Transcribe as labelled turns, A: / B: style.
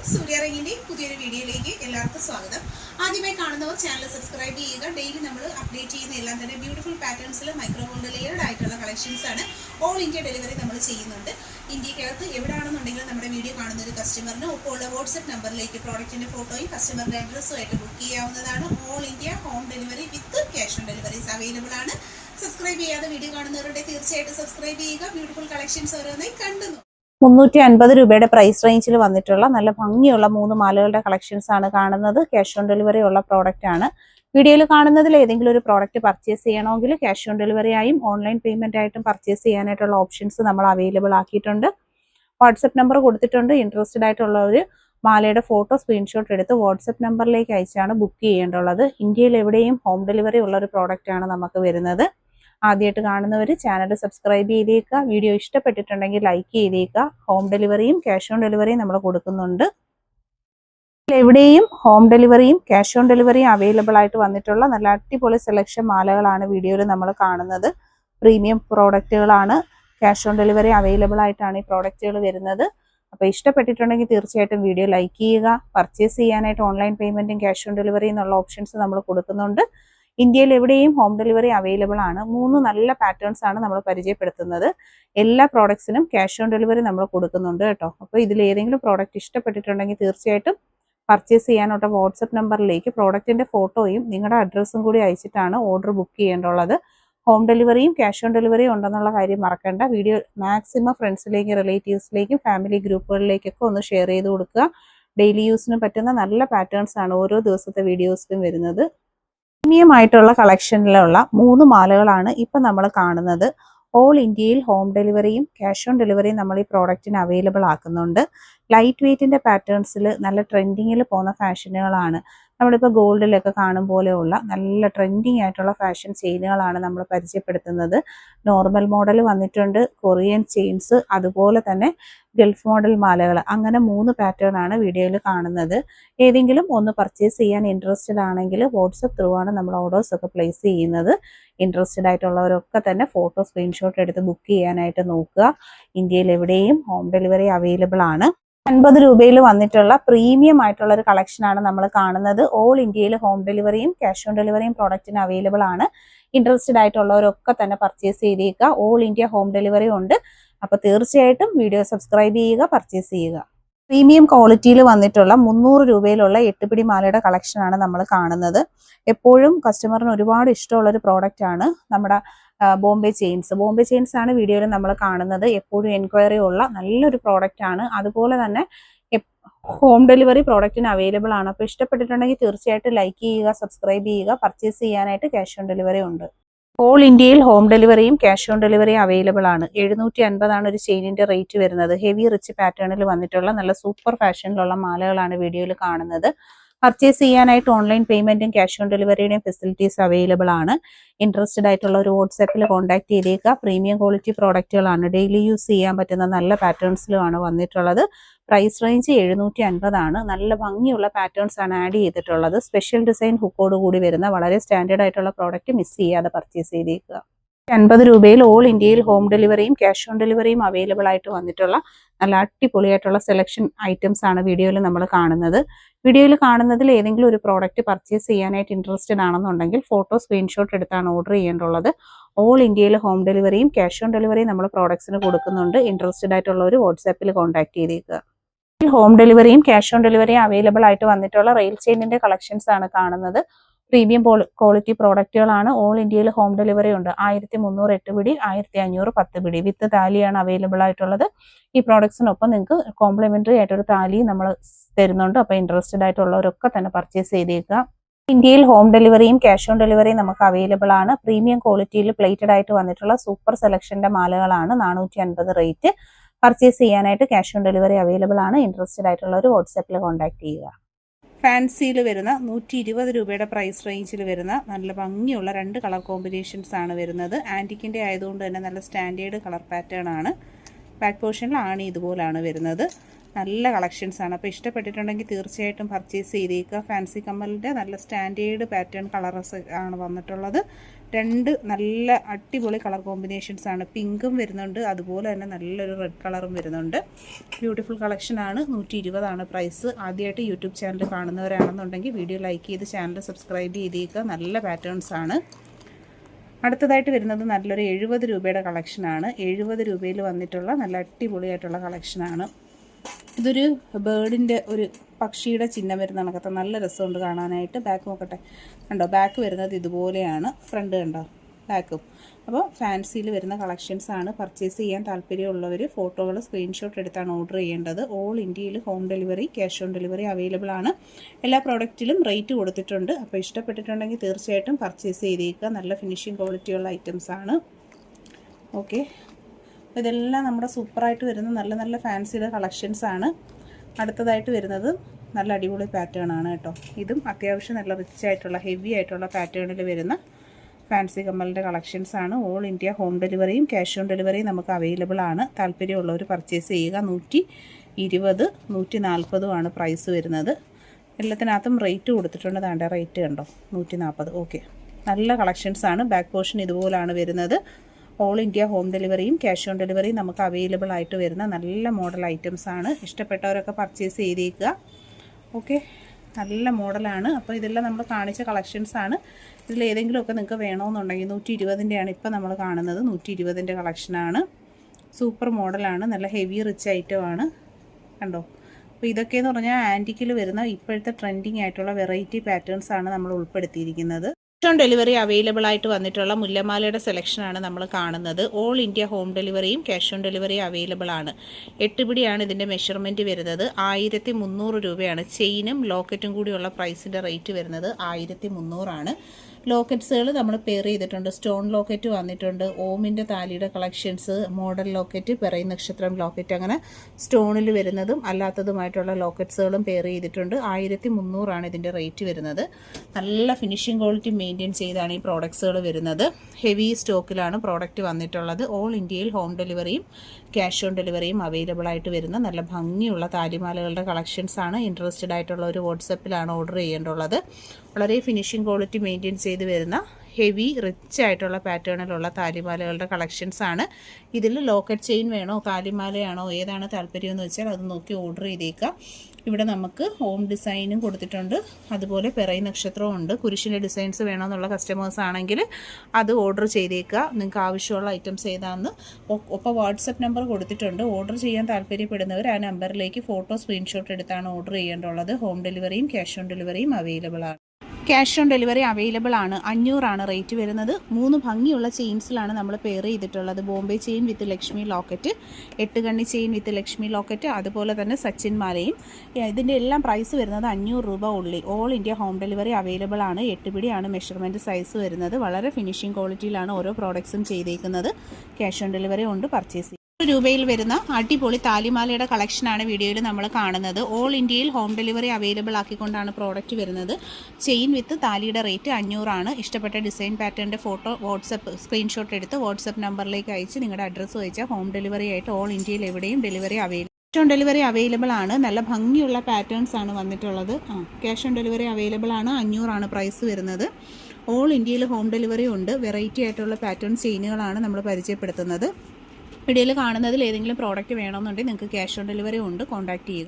A: Friends സൂര്യ റിങ്ങിന്റെ പുതിയൊരു വീഡിയോയിലേക്ക് എല്ലാവർക്കും സ്വാഗതം. ആദ്യമായി കാണുന്നവർ ചാനൽ സബ്സ്ക്രൈബ് ചെയ്യുക. ഡെയിലി നമ്മൾ അപ്ഡേറ്റ് ചെയ്യുന്ന എല്ലാം തന്നെ ബ്യൂട്ടിഫുൾ പാറ്റേൺസിൽ മൈക്രോ ലെയർഡ് ആയിട്ടുള്ള കളക്ഷൻസ് ആണ് ഓൾ ഇന്ത്യ ഡെലിവറി നമ്മൾ ചെയ്യുന്നുണ്ട്. ഇന്ത്യക്കകത്ത് എവിടെയാണെന്നുണ്ടെങ്കിലും നമ്മുടെ വീഡിയോ കാണുന്ന ഒരു കസ്റ്റമറിന് ഒപ്പം ഉള്ള വാട്സ്ആപ്പ് നമ്പറിലേക്ക് പ്രോഡക്റ്റിന്റെ ഫോട്ടോയും കസ്റ്റമറുടെ അഡ്രസ്സും ആയിട്ട് ബുക്ക് ചെയ്യാവുന്നതാണ്. All India home delivery with cash on deliveries available ആണ്. സബ്സ്ക്രൈബ് ചെയ്യാതെ വീഡിയോ കാണുന്നവരുടെ തീർച്ചയായിട്ടും സബ്സ്ക്രൈബ് ചെയ്യുക. ബ്യൂട്ടിഫുൾ കളക്ഷൻസ് ഓരോന്നായി കണ്ടു.
B: മുന്നൂറ്റി അൻപത് രൂപയുടെ പ്രൈസ് റേഞ്ചിൽ വന്നിട്ടുള്ള നല്ല ഭംഗിയുള്ള മൂന്ന് മാലകളുടെ കളക്ഷൻസ് ആണ് കാണുന്നത്. ക്യാഷ് ഓൺ ഡെലിവറി ഉള്ള പ്രോഡക്റ്റ് ആണ്. വീഡിയോയിൽ കാണുന്നതിൽ ഏതെങ്കിലും ഒരു പ്രോഡക്റ്റ് പർച്ചേസ് ചെയ്യണമെങ്കിൽ ക്യാഷ് ഓൺ ഡെലിവറി ആയും ഓൺലൈൻ പേയ്മെന്റ് ആയിട്ടും പർച്ചേസ് ചെയ്യാനായിട്ടുള്ള ഓപ്ഷൻസ് നമ്മൾ അവൈലബിൾ ആക്കിയിട്ടുണ്ട്. വാട്സപ്പ് നമ്പർ കൊടുത്തിട്ടുണ്ട്. ഇൻട്രസ്റ്റഡ് ആയിട്ടുള്ള ഒരു മാലയുടെ ഫോട്ടോ സ്ക്രീൻഷോട്ട് എടുത്ത് വാട്സപ്പ് നമ്പറിലേക്ക് അയച്ചാണ് ബുക്ക് ചെയ്യേണ്ടുള്ളത് ഇന്ത്യയിൽ എവിടെയും ഹോം ഡെലിവറി ഉള്ള ഒരു പ്രോഡക്റ്റ് ആണ് നമുക്ക് വരുന്നത്. ആദ്യമായിട്ട് കാണുന്നവർ ചാനൽ സബ്സ്ക്രൈബ് ചെയ്തേക്കുക. വീഡിയോ ഇഷ്ടപ്പെട്ടിട്ടുണ്ടെങ്കിൽ ലൈക്ക് ചെയ്തേക്കുക. ഹോം ഡെലിവറിയും ക്യാഷ് ഓൺ ഡെലിവറിയും നമ്മൾ കൊടുക്കുന്നുണ്ട്. എവിടെയും ഹോം ഡെലിവറിയും ക്യാഷ് ഓൺ ഡെലിവറിയും അവൈലബിൾ ആയിട്ട് വന്നിട്ടുള്ള നല്ല അടിപൊളി സെലക്ഷൻ മാലകളാണ് വീഡിയോയിൽ നമ്മൾ കാണുന്നത്. പ്രീമിയം പ്രോഡക്റ്റുകളാണ് ക്യാഷ് ഓൺ ഡെലിവറി അവൈലബിൾ ആയിട്ടാണ് ഈ പ്രോഡക്റ്റുകൾ വരുന്നത്. അപ്പോൾ ഇഷ്ടപ്പെട്ടിട്ടുണ്ടെങ്കിൽ തീർച്ചയായിട്ടും വീഡിയോ ലൈക്ക് ചെയ്യുക. പർച്ചേസ് ചെയ്യാനായിട്ട് ഓൺലൈൻ പേയ്മെന്റും ക്യാഷ് ഓൺ ഡെലിവറി എന്നുള്ള ഓപ്ഷൻസ് നമ്മൾ കൊടുക്കുന്നുണ്ട്. ഇന്ത്യയിൽ എവിടെയും ഹോം ഡെലിവറി അവൈലബിൾ ആണ്. മൂന്ന് നല്ല പാറ്റേൺസ് ആണ് നമ്മൾ പരിചയപ്പെടുത്തുന്നത്. എല്ലാ പ്രോഡക്ട്സിനും ക്യാഷ് ഓൺ ഡെലിവറി നമ്മൾ കൊടുക്കുന്നുണ്ട് കേട്ടോ. അപ്പോൾ ഇതിൽ ഏതെങ്കിലും പ്രോഡക്റ്റ് ഇഷ്ടപ്പെട്ടിട്ടുണ്ടെങ്കിൽ തീർച്ചയായിട്ടും പർച്ചേസ് ചെയ്യാനോട്ട് വാട്സപ്പ് നമ്പറിലേക്ക് പ്രോഡക്റ്റിന്റെ ഫോട്ടോയും നിങ്ങളുടെ അഡ്രസ്സും കൂടി അയച്ചിട്ടാണ് ഓർഡർ ബുക്ക് ചെയ്യേണ്ടുള്ളത്. ഹോം ഡെലിവറിയും ക്യാഷ് ഓൺ ഡെലിവറിയും ഉണ്ടെന്നുള്ള കാര്യം മറക്കണ്ട. വീഡിയോ മാക്സിമം ഫ്രണ്ട്സിലേക്കും റിലേറ്റീവ്സിലേക്കും ഫാമിലി ഗ്രൂപ്പുകളിലേക്കൊക്കെ ഒന്ന് ഷെയർ ചെയ്ത് കൊടുക്കുക. ഡെയിലി യൂസിന് പറ്റുന്ന നല്ല പാറ്റേൺസ് ആണ് ഓരോ ദിവസത്തെ വീഡിയോസിലും വരുന്നത്. പ്രീമിയം ആയിട്ടുള്ള കളക്ഷനിലുള്ള മൂന്ന് മാലകളാണ് ഇപ്പം നമ്മൾ കാണുന്നത്. ഓൾ ഇന്ത്യയിൽ ഹോം ഡെലിവറിയും ക്യാഷ് ഓൺ ഡെലിവറിയും നമ്മൾ ഈ പ്രോഡക്റ്റിന് അവൈലബിൾ ആക്കുന്നുണ്ട്. ലൈറ്റ് വെയ്റ്റിന്റെ പാറ്റേൺസിൽ നല്ല ട്രെൻഡിങ്ങിൽ പോകുന്ന ഫാഷനുകളാണ് നമ്മളിപ്പോൾ ഗോൾഡിലൊക്കെ കാണും പോലെയുള്ള നല്ല ട്രെൻഡിങ് ആയിട്ടുള്ള ഫാഷൻ ചെയിനുകളാണ് നമ്മൾ പരിചയപ്പെടുത്തുന്നത്. നോർമൽ മോഡൽ വന്നിട്ടുണ്ട് കൊറിയൻ ചെയിൻസ് അതുപോലെ തന്നെ ഗൾഫ് മോഡൽ മാലകൾ. അങ്ങനെ മൂന്ന് പാറ്റേൺ ആണ് വീഡിയോയിൽ കാണുന്നത്. ഏതെങ്കിലും ഒന്ന് പർച്ചേസ് ചെയ്യാൻ ഇൻട്രസ്റ്റഡ് ആണെങ്കിൽ വാട്സപ്പ് ത്രൂ ആണ് നമ്മൾ ഓർഡേഴ്സ് ഒക്കെ പ്ലേസ് ചെയ്യുന്നത്. ഇൻട്രസ്റ്റഡ് ആയിട്ടുള്ളവരൊക്കെ തന്നെ ഫോട്ടോ സ്ക്രീൻഷോട്ട് എടുത്ത് ബുക്ക് ചെയ്യാനായിട്ട് നോക്കുക. ഇന്ത്യയിൽ എവിടെയും ഹോം ഡെലിവറി അവൈലബിൾ ആണ്. അൻപത് രൂപയിൽ വന്നിട്ടുള്ള പ്രീമിയം ആയിട്ടുള്ള ഒരു കളക്ഷൻ ആണ് നമ്മൾ കാണുന്നത്. ഓൾ ഇന്ത്യയിൽ ഹോം ഡെലിവറിയും ക്യാഷ് ഓൺ ഡെലിവറിയും പ്രോഡക്റ്റിന് അവൈലബിൾ ആണ്. ഇൻട്രസ്റ്റഡ് ആയിട്ടുള്ളവരൊക്കെ തന്നെ പർച്ചേസ് ചെയ്തേക്കുക. ഓൾ ഇന്ത്യ ഹോം ഡെലിവറി ഉണ്ട്. അപ്പോൾ തീർച്ചയായിട്ടും വീഡിയോ സബ്സ്ക്രൈബ് ചെയ്യുക പർച്ചേസ് ചെയ്യുക. പ്രീമിയം ക്വാളിറ്റിയിൽ വന്നിട്ടുള്ള മുന്നൂറ് രൂപയിലുള്ള എട്ടുപിടി മാലയുടെ കളക്ഷനാണ് നമ്മൾ കാണുന്നത്. എപ്പോഴും കസ്റ്റമറിന് ഒരുപാട് ഇഷ്ടമുള്ള ഒരു പ്രോഡക്റ്റ് ആണ്. നമ്മുടെ ബോംബെ ചെയിൻസ്. ബോംബെ ചെയിൻസ് ആണ് വീഡിയോയിൽ നമ്മൾ കാണുന്നത്. എപ്പോഴും എൻക്വയറി ഉള്ള നല്ലൊരു പ്രോഡക്റ്റ് ആണ്. അതുപോലെ തന്നെ ഹോം ഡെലിവറി പ്രോഡക്റ്റിന് അവൈലബിൾ ആണ്. അപ്പോൾ ഇഷ്ടപ്പെട്ടിട്ടുണ്ടെങ്കിൽ തീർച്ചയായിട്ടും ലൈക്ക് ചെയ്യുക സബ്സ്ക്രൈബ് ചെയ്യുക പർച്ചേസ് ചെയ്യാനായിട്ട് ക്യാഷ് ഓൺ ഡെലിവറി ഉണ്ട്. ഓൾ ഇന്ത്യയിൽ ഹോം ഡെലിവറിയും ക്യാഷ് ഓൺ ഡെലിവറിയും അവൈലബിൾ ആണ്. എഴുന്നൂറ്റി അൻപതാണ് ഒരു ചെയിനിന്റെ റേറ്റ് വരുന്നത്. ഹെവി റിച്ച് പാറ്റേണിൽ വന്നിട്ടുള്ള നല്ല സൂപ്പർ ഫാഷനിലുള്ള മാലകളാണ് വീഡിയോയിൽ കാണുന്നത്. പർച്ചേസ് ചെയ്യാനായിട്ട് ഓൺലൈൻ പേയ്മെന്റും ക്യാഷ് ഓൺ ഡെലിവറിയുടെയും ഫെസിലിറ്റീസ് അവൈലബിൾ ആണ്. ഇൻട്രസ്റ്റഡ് ആയിട്ടുള്ള ഒരു വാട്സാപ്പിൽ കോൺടാക്ട് ചെയ്തേക്കുക. പ്രീമിയം ക്വാളിറ്റി പ്രോഡക്റ്റുകളാണ് ഡെയിലി യൂസ് ചെയ്യാൻ പറ്റുന്ന നല്ല പാറ്റേൺസിലുമാണ് വന്നിട്ടുള്ളത്. പ്രൈസ് റേഞ്ച് എഴുന്നൂറ്റി അൻപതാണ് നല്ല ഭംഗിയുള്ള പാറ്റേൺസ് ആണ് ആഡ് ചെയ്തിട്ടുള്ളത്. സ്പെഷ്യൽ ഡിസൈൻ ഹുക്കോട് കൂടി വരുന്ന വളരെ സ്റ്റാൻഡേർഡ് ആയിട്ടുള്ള പ്രോഡക്റ്റ് മിസ് ചെയ്യാതെ പർച്ചേസ് ചെയ്തേക്കുക. അൻപത് രൂപയിൽ ഓൾ ഇന്ത്യയിൽ ഹോം ഡെലിവറിയും ക്യാഷ് ഓൺ ഡെലിവറിയും അവൈലബിൾ ആയിട്ട് വന്നിട്ടുള്ള നല്ല അടിപൊളിയായിട്ടുള്ള സെലക്ഷൻ ഐറ്റംസ് ആണ് വീഡിയോയിൽ നമ്മൾ കാണുന്നത്. വീഡിയോയിൽ കാണുന്നതിൽ ഏതെങ്കിലും ഒരു പ്രോഡക്റ്റ് പർച്ചേസ് ചെയ്യാനായിട്ട് ഇൻട്രസ്റ്റഡ് ആണെന്നുണ്ടെങ്കിൽ ഫോട്ടോ സ്ക്രീൻഷോട്ട് എടുത്താണ് ഓർഡർ ചെയ്യേണ്ടുള്ളത് ഓൾ ഇന്ത്യയിൽ ഹോം ഡെലിവറിയും ക്യാഷ് ഓൺ ഡെലിവറിയും നമ്മൾ പ്രോഡക്ട്സിന് കൊടുക്കുന്നുണ്ട്. ഇൻട്രസ്റ്റഡ് ആയിട്ടുള്ളവർ വാട്സാപ്പിൽ കോൺടാക്ട് ചെയ്തേക്കുക. ഹോം ഡെലിവറിയും ക്യാഷ് ഓൺ ഡെലിവറിയും അവൈലബിൾ ആയിട്ട് വന്നിട്ടുള്ള റെയിൽ ചെയിനിന്റെ കളക്ഷൻസ് ആണ് കാണുന്നത്. പ്രീമിയം ക്വാളിറ്റി പ്രോഡക്റ്റുകളാണ് ഓൾ ഇന്ത്യയിൽ ഹോം ഡെലിവറി ഉണ്ട്. ആയിരത്തി മുന്നൂറ് എട്ട് പിടി ആയിരത്തി അഞ്ഞൂറ് പത്ത് പിടി. വിത്ത് താലിയാണ് അവൈലബിൾ ആയിട്ടുള്ളത്. ഈ പ്രോഡക്ട്സിനൊപ്പം നിങ്ങൾക്ക് കോംപ്ലിമെന്ററി ആയിട്ടൊരു താലി നമ്മൾ തരുന്നുണ്ട്. അപ്പോൾ ഇൻട്രസ്റ്റഡ് ആയിട്ടുള്ളവരൊക്കെ തന്നെ പർച്ചേസ് ചെയ്തേക്കുക. ഇന്ത്യയിൽ ഹോം ഡെലിവറിയും ക്യാഷ് ഓൺ ഡെലിവറിയും നമുക്ക് അവൈലബിൾ ആണ്. പ്രീമിയം ക്വാളിറ്റിയിൽ പ്ലേറ്റഡ് ആയിട്ട് വന്നിട്ടുള്ള സൂപ്പർ സെലക്ഷന്റെ മാലകളാണ് നാനൂറ്റി അൻപത് റേറ്റ്. പർച്ചേസ് ചെയ്യാനായിട്ട് ക്യാഷ് ഓൺ ഡെലിവറി അവൈലബിൾ ആണ്. ഇൻട്രസ്റ്റഡ് ആയിട്ടുള്ളവർ വാട്സാപ്പിൽ കോൺടാക്ട് ചെയ്യുക. ഫാൻസിയിൽ വരുന്ന നൂറ്റി ഇരുപത് രൂപയുടെ പ്രൈസ് റേഞ്ചിൽ വരുന്ന നല്ല ഭംഗിയുള്ള രണ്ട് കളർ കോമ്പിനേഷൻസ് ആണ് വരുന്നത്. ആന്റിക്കിന്റെ ആയതുകൊണ്ട് തന്നെ നല്ല സ്റ്റാൻഡേർഡ് കളർ പാറ്റേൺ ആണ്. ബാക്ക് പോർഷനിൽ ആണി ഇതുപോലാണ് വരുന്നത്. നല്ല കളക്ഷൻസ് ആണ്. അപ്പോൾ ഇഷ്ടപ്പെട്ടിട്ടുണ്ടെങ്കിൽ തീർച്ചയായിട്ടും പർച്ചേസ് ചെയ്തേക്കുക. ഫാൻസി കമ്മലിന്റെ നല്ല സ്റ്റാൻഡേർഡ് പാറ്റേൺ കളറസ് ആണ് വന്നിട്ടുള്ളത്. രണ്ട് നല്ല അടിപൊളി കളർ കോമ്പിനേഷൻസ് ആണ്. പിങ്കും വരുന്നുണ്ട്. അതുപോലെ തന്നെ നല്ലൊരു റെഡ് കളറും വരുന്നുണ്ട്. ബ്യൂട്ടിഫുൾ കളക്ഷനാണ് നൂറ്റി ഇരുപതാണ് പ്രൈസ് ആദ്യമായിട്ട് യൂട്യൂബ് ചാനൽ കാണുന്നവരാണെന്നുണ്ടെങ്കിൽ വീഡിയോ ലൈക്ക് ചെയ്ത് ചാനൽ സബ്സ്ക്രൈബ് ചെയ്തേക്കുക. നല്ല പാറ്റേൺസ് ആണ്. അടുത്തതായിട്ട് വരുന്നത് നല്ലൊരു എഴുപത് രൂപയുടെ കളക്ഷനാണ് എഴുപത് രൂപയിൽ വന്നിട്ടുള്ള നല്ല അടിപൊളിയായിട്ടുള്ള കളക്ഷനാണ് ഇതൊരു ബേർഡിന്റെ ഒരു പക്ഷിയുടെ ചിഹ്നം വരുന്ന കണക്കത്തെ നല്ല രസമുണ്ട് കാണാനായിട്ട്. ബാക്ക് നോക്കട്ടെ. കണ്ടോ ബാക്ക് വരുന്നത് ഇതുപോലെയാണ്. ഫ്രണ്ട് കണ്ടോ ബാക്കും. അപ്പോൾ ഫാൻസിയിൽ വരുന്ന കളക്ഷൻസ് ആണ് പർച്ചേസ് ചെയ്യാൻ താല്പര്യമുള്ളവർ ഫോട്ടോകൾ സ്ക്രീൻഷോട്ട് എടുത്താണ് ഓർഡർ ചെയ്യേണ്ടത്. ഓൾ ഇന്ത്യയിൽ home delivery cash on delivery available ആണ്. എല്ലാ പ്രോഡക്റ്റിലും റേറ്റ് കൊടുത്തിട്ടുണ്ട്. അപ്പോൾ ഇഷ്ടപ്പെട്ടിട്ടുണ്ടെങ്കിൽ തീർച്ചയായിട്ടും പർച്ചേസ് ചെയ്തേക്കുക. നല്ല ഫിനിഷിംഗ് ക്വാളിറ്റിയുള്ള ഐറ്റംസ് ആണ്. ഓക്കെ. ഇതെല്ലാം നമ്മുടെ സൂപ്പറായിട്ട് വരുന്ന നല്ല നല്ല ഫാൻസിയുടെ കളക്ഷൻസ് ആണ്. അടുത്തതായിട്ട് വരുന്നത് നല്ല അടിപൊളി പാറ്റേൺ ആണ് കേട്ടോ. ഇതും അത്യാവശ്യം നല്ല റിച്ച് ആയിട്ടുള്ള ഹെവി ആയിട്ടുള്ള പാറ്റേണിൽ വരുന്ന ഫാൻസി കമ്മലിന്റെ കളക്ഷൻസ് ആണ്. ഓൾ ഇന്ത്യ ഹോം ഡെലിവറിയും ക്യാഷ് ഓൺ ഡെലിവറിയും നമുക്ക് അവൈലബിൾ ആണ്. താല്പര്യമുള്ളവർ പർച്ചേസ് ചെയ്യുക. നൂറ്റി ഇരുപത് നൂറ്റി നാൽപ്പതുമാണ് പ്രൈസ് വരുന്നത്. എല്ലാത്തിനകത്തും റേറ്റ് കൊടുത്തിട്ടുണ്ട്. താണ്ട റേറ്റ് കണ്ടോ? നൂറ്റി നാൽപ്പത് ഓക്കെ നല്ല കളക്ഷൻസ് ആണ്. ബാക്ക് പോർഷൻ ഇതുപോലാണ് വരുന്നത്. ഓൾ ഇന്ത്യ ഹോം ഡെലിവറിയും ക്യാഷ് ഓൺ ഡെലിവറിയും നമുക്ക് അവൈലബിൾ ആയിട്ട് വരുന്ന നല്ല മോഡൽ ഐറ്റംസ് ആണ്. ഇഷ്ടപ്പെട്ടവരൊക്കെ പർച്ചേസ് ചെയ്തേക്കുക. ഓക്കെ? നല്ല മോഡലാണ് അപ്പോൾ ഇതെല്ലാം നമ്മൾ കാണിച്ച കളക്ഷൻസ് ആണ്. ഇതിൽ ഏതെങ്കിലുമൊക്കെ നിങ്ങൾക്ക് വേണമെന്നുണ്ടെങ്കിൽ നൂറ്റി ഇരുപതിന്റെയാണ് ഇപ്പോൾ നമ്മൾ കാണുന്നത്. നൂറ്റി ഇരുപതിന്റെ കളക്ഷനാണ് സൂപ്പർ മോഡലാണ് നല്ല ഹെവി റിച്ച് ഐറ്റമാണ് കണ്ടോ? അപ്പോൾ ഇതൊക്കെയെന്ന് പറഞ്ഞാൽ ആന്റിക്കിൽ വരുന്ന ഇപ്പോഴത്തെ ട്രെൻഡിങ് ആയിട്ടുള്ള വെറൈറ്റി പാറ്റേൺസ് ആണ് നമ്മൾ ഉൾപ്പെടുത്തിയിരിക്കുന്നത്. ഓൺ ഡെലിവറി അവൈലബിൾ ആയിട്ട് വന്നിട്ടുള്ള മുല്ലമാലയുടെ സെലക്ഷനാണ് നമ്മൾ കാണുന്നത്. ഓൾ ഇന്ത്യ ഹോം ഡെലിവറിയും ക്യാഷ് ഓൺ ഡെലിവറി അവൈലബിൾ ആണ്. എട്ട് പിടിയാണ് ഇതിന്റെ മെഷർമെന്റ് വരുന്നത്. ആയിരത്തി മുന്നൂറ് രൂപയാണ് ചെയിനും ലോക്കറ്റും കൂടിയുള്ള പ്രൈസിന്റെ റേറ്റ് വരുന്നത് ആയിരത്തി മുന്നൂറാണ് ലോക്കറ്റ്സുകൾ നമ്മൾ പെയർ ചെയ്തിട്ടുണ്ട്. സ്റ്റോൺ ലോക്കറ്റ് വന്നിട്ടുണ്ട്. ഓമിന്റെ താലിയുടെ കളക്ഷൻസ് മോഡൽ ലോക്കറ്റ് പെറൈ നക്ഷത്രം ലോക്കറ്റ് അങ്ങനെ സ്റ്റോണിൽ വരുന്നതും അല്ലാത്തതുമായിട്ടുള്ള ലോക്കറ്റ്സുകളും പെയർ ചെയ്തിട്ടുണ്ട്. ആയിരത്തി മുന്നൂറാണ് ഇതിന്റെ റേറ്റ് വരുന്നത്. നല്ല ഫിനിഷിംഗ് ക്വാളിറ്റി മെയിന്റെയിൻ ചെയ്താണ് ഈ പ്രോഡക്ട്സുകൾ വരുന്നത്. ഹെവി സ്റ്റോക്കിലാണ് പ്രോഡക്റ്റ് വന്നിട്ടുള്ളത്. ഓൾ ഇന്ത്യയിൽ ഹോം ഡെലിവറിയും ക്യാഷ് ഓൺ ഡെലിവറിയും അവൈലബിൾ ആയിട്ട് വരുന്ന നല്ല ഭംഗിയുള്ള താലിമാലകളുടെ കളക്ഷൻസ് ആണ് ഇൻട്രസ്റ്റഡ് ആയിട്ടുള്ള ഒരു വാട്സപ്പിലാണ് ഓർഡർ ചെയ്യേണ്ടുള്ളത് വളരെ ഫിനിഷിംഗ് ക്വാളിറ്റി മെയിന്റെയിൻ ചെയ്ത് വരുന്ന ഹെവി റിച്ച് ആയിട്ടുള്ള പാറ്റേണിലുള്ള താലിമാലകളുടെ കളക്ഷൻസ് ആണ്. ഇതിൽ ലോക്കറ്റ് ചെയിൻ വേണോ താലിമാലയാണോ ഏതാണ് താല്പര്യം എന്ന് വെച്ചാൽ അത് നോക്കി ഓർഡർ ചെയ്തേക്കാം. ഇവിടെ നമുക്ക് ഹോം ഡിസൈനും കൊടുത്തിട്ടുണ്ട്. അതുപോലെ പെറൈ നക്ഷത്രവും ഉണ്ട്. കുരിശിന്റെ ഡിസൈൻസ് വേണമെന്നുള്ള കസ്റ്റമേഴ്സ് ആണെങ്കിൽ അത് ഓർഡർ ചെയ്തേക്കുക നിങ്ങൾക്ക് ആവശ്യമുള്ള ഐറ്റംസ് ഏതാണെന്ന് ഒ- ഒപ്പം വാട്സപ്പ് നമ്പർ കൊടുത്തിട്ടുണ്ട്. ഓർഡർ ചെയ്യാൻ താല്പര്യപ്പെടുന്നവർ ആ നമ്പറിലേക്ക് ഫോട്ടോ സ്ക്രീൻഷോട്ട് എടുത്താണ് ഓർഡർ ചെയ്യേണ്ടുള്ളത് ഹോം ഡെലിവറിയും ക്യാഷ് ഓൺ ഡെലിവറിയും അവൈലബിൾ ആണ്. ക്യാഷ് ഓൺ ഡെലിവറി അവൈലബിൾ ആണ്. അഞ്ഞൂറാണ് റേറ്റ് വരുന്നത്. മൂന്ന് ഭംഗിയുള്ള ചെയിൻസിലാണ് നമ്മൾ പെയർ ചെയ്തിട്ടുള്ളത്. Bombay chain with Lakshmi locket എട്ട് കണ്ണി ചെയിൻ വിത്ത് ലക്ഷ്മി ലോക്കറ്റ് അതുപോലെ തന്നെ സച്ചിൻ മാലയും. ഇതിന്റെ എല്ലാം പ്രൈസ് വരുന്നത് അഞ്ഞൂറ് രൂപ ഉള്ളി. All India home delivery available ആണ്. എട്ട് പിടിയാണ് മെഷർമെന്റ് സൈസ് വരുന്നത്. വളരെ ഫിനിഷിംഗ് ക്വാളിറ്റിയിലാണ് ഓരോ പ്രോഡക്ട്സും ചെയ്തേക്കുന്നത്. ക്യാഷ് ഓൺ ഡെലിവറി ഉണ്ട് പർച്ചേസ് രൂപയിൽ വരുന്ന അടിപൊളി താലിമാലയുടെ കളക്ഷനാണ് വീഡിയോയിൽ നമ്മൾ കാണുന്നത്. ഓൾ ഇന്ത്യയിൽ ഹോം ഡെലിവറി അവൈലബിൾ ആക്കിക്കൊണ്ടാണ് പ്രോഡക്റ്റ് വരുന്നത്. ചെയിൻ വിത്ത് താലിയുടെ റേറ്റ് അഞ്ഞൂറാണ്. ഇഷ്ടപ്പെട്ട ഡിസൈൻ പാറ്റേണിന്റെ ഫോട്ടോ വാട്സപ്പ് സ്ക്രീൻഷോട്ട് എടുത്ത് വാട്സപ്പ് നമ്പറിലേക്ക് അയച്ച് നിങ്ങളുടെ അഡ്രസ്സ് വെച്ചാൽ ഹോം ഡെലിവറി ആയിട്ട് ഓൾ ഇന്ത്യയിൽ എവിടെയും delivery available cash on delivery available ആണ്. നല്ല ഭംഗിയുള്ള പാറ്റേൺസ് ആണ് വന്നിട്ടുള്ളത്. ആ ക്യാഷ് ഓൺ ഡെലിവറി അവൈലബിൾ ആണ്. അഞ്ഞൂറാണ് പ്രൈസ് വരുന്നത്. ഓൾ ഇന്ത്യയിൽ ഹോം ഡെലിവറി ഉണ്ട്. വെറൈറ്റി ആയിട്ടുള്ള പാറ്റേൺ ചെയിനുകളാണ് നമ്മൾ പരിചയപ്പെടുത്തുന്നത്. വീഡിയോയിൽ കാണുന്നതിൽ ഏതെങ്കിലും പ്രോഡക്റ്റ് വേണമെന്നുണ്ടെങ്കിൽ നിങ്ങൾക്ക് ക്യാഷ് ഓൺ ഡെലിവറി ഉണ്ട്. കോൺടാക്ട് ചെയ്യുക.